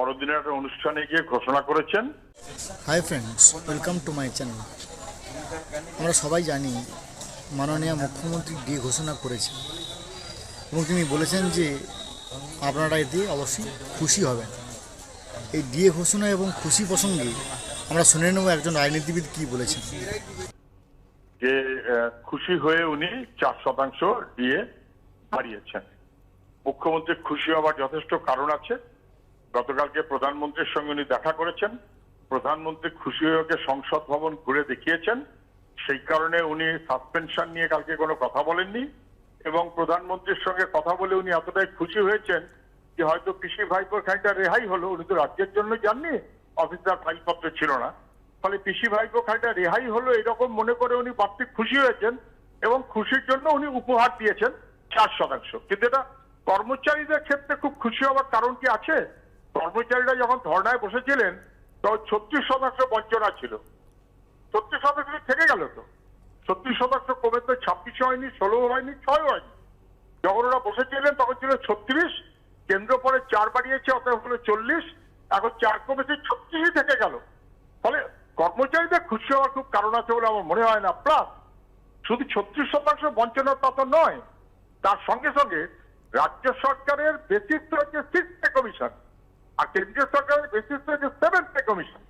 বড়দিনের একটা অনুষ্ঠানে গিয়ে ঘোষণা করেছেন। Hi friends welcome to my channel আমরা সবাই জানি মাননীয় মুখ্যমন্ত্রী ডি ঘোষণা করেছেন। এবং তিনি বলেছেন যে আপনারা এতে অবশ্যই খুশি হবেন। এই ডিএ ঘোষণা এবং খুশি প্রসঙ্গে আমরা শুনে নেব একজন রাজনীতিবিদ কি বলেছেন। যে খুশি হয়ে উনি চার শতাংশ দিয়ে বাড়িয়েছেন। মুখ্যমন্ত্রী খুশি হওয়ার যথেষ্ট কারণ আছে। গতকালকে প্রধানমন্ত্রীর সঙ্গে উনি দেখা করেছেন। প্রধানমন্ত্রী খুশি হয়ে সংসদ ভবন ঘুরে দেখিয়েছেন। সেই কারণে উনি সাসপেনশন নিয়ে কালকে কোনো কথা বলেননি এবং প্রধানমন্ত্রীর সঙ্গে কথা বলে উনি এতটাই খুশি হয়েছেন যে হয়তো কৃষি ভাইপোর খানিকটা রেহাই হলো। উনি তো রাজ্যের জন্য যাননি, অফিসার ফাইলপত্র ছিল না। ফলে পিসি ভাইপো খানিকটা রেহাই হলো এরকম মনে করে উনি বাড়তি খুশি হয়েছেন এবং খুশির জন্য উনি উপহার দিয়েছেন চার শতাংশ। কিন্তু এটা কর্মচারীদের ক্ষেত্রে খুব খুশি হওয়ার কারণ কি আছে? কর্মচারীরা যখন ধর্নায় বসেছিলেন তখন ছত্রিশ শতাংশ বঞ্চনা ছিল। ছত্রিশ শতাংশ থেকে গেল তো। ছত্রিশ শতাংশ কমে তো ছাব্বিশ হয়নি, ষোলো হয়নি, ছয় হয়নি। যখন ওরা বসেছিলেন, তখন ছিল ছত্রিশ, কেন্দ্র পরে চার বাড়িয়েছে, অতএব হলো চল্লিশ, এখন চার কমেছে ছত্রিশই থেকে গেল। ফলে কর্মচারীদের খুশি হওয়ার খুব কারণ আছে বলে আমার মনে হয় না। প্লাস, শুধু ছত্রিশ শতাংশ বঞ্চনার তা তো নয়, তার সঙ্গে সঙ্গে রাজ্য সরকারের বেসিস হচ্ছে সিক্স কমিশন আর কেন্দ্রীয় সরকারের বেসিস হচ্ছে সেভেন কমিশন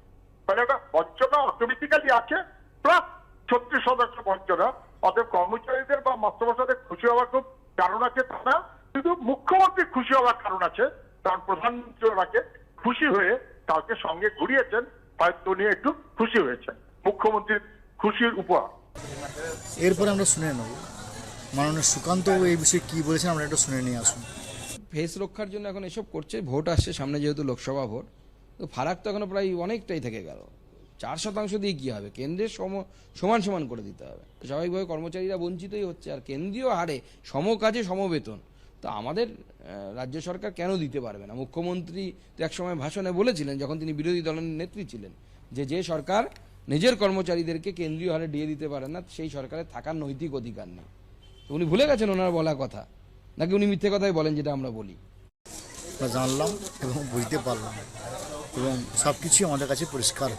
তাহলে একটা বঞ্চনা অটোমেটিক্যালি আছে প্লাস ছত্রিশ শতাংশ বঞ্চনা। অতএব কর্মচারীদের বা মাস্টারমশাইদের খুশি হওয়ার খুব কারণ আছে তা না, কিন্তু মুখ্যমন্ত্রী খুশি হওয়ার কারণ আছে। কারণ প্রধানমন্ত্রী ওনাকে খুশি হয়ে কাউকে সঙ্গে ঘুরিয়েছেন, হয়তো উনি একটু খুশি হয়েছেন। মুখ্যমন্ত্রীর খুশির উপহার। এরপরে আমরা শুনে নেব। মাননীয় সুকান্ত এই বিষয়ে কি বলেছেন, আমরা একটু শুনে নিয়ে আসুন। ফেস রক্ষার জন্য এখন এসব করছে, ভোট আসছে, সামনে যেহেতু লোকসভা ভোট, তো ফারাক তো এখনও প্রায় অনেকটাই থেকে গেল। চার শতাংশ দিয়ে কী হবে? কেন্দ্রের সম, সমান সমান করে দিতে হবে। স্বাভাবিকভাবে কর্মচারীরা বঞ্চিতই হচ্ছে, আর কেন্দ্রীয় হারে সম কাজে সমবেতন। তো আমাদের রাজ্য সরকার কেন দিতে পারবে না? মুখ্যমন্ত্রী তো একসময় ভাষণে বলেছিলেন, যখন তিনি বিরোধী দলের নেত্রী ছিলেন, যে যে সরকার নিজের কর্মচারীদেরকে কেন্দ্রীয় হারে দিয়ে দিতে পারে না, সেই সরকারের থাকার নৈতিক অধিকার নেই। উনি ভুলে গেছেন ওনার বলা কথা। নাকি উনি মিথ্যে কথাই বলেন যেটা আমরা বলি? জানলাম এবং বুঝতে পারলাম এবং সব কিছুই আমাদের কাছে পরিষ্কার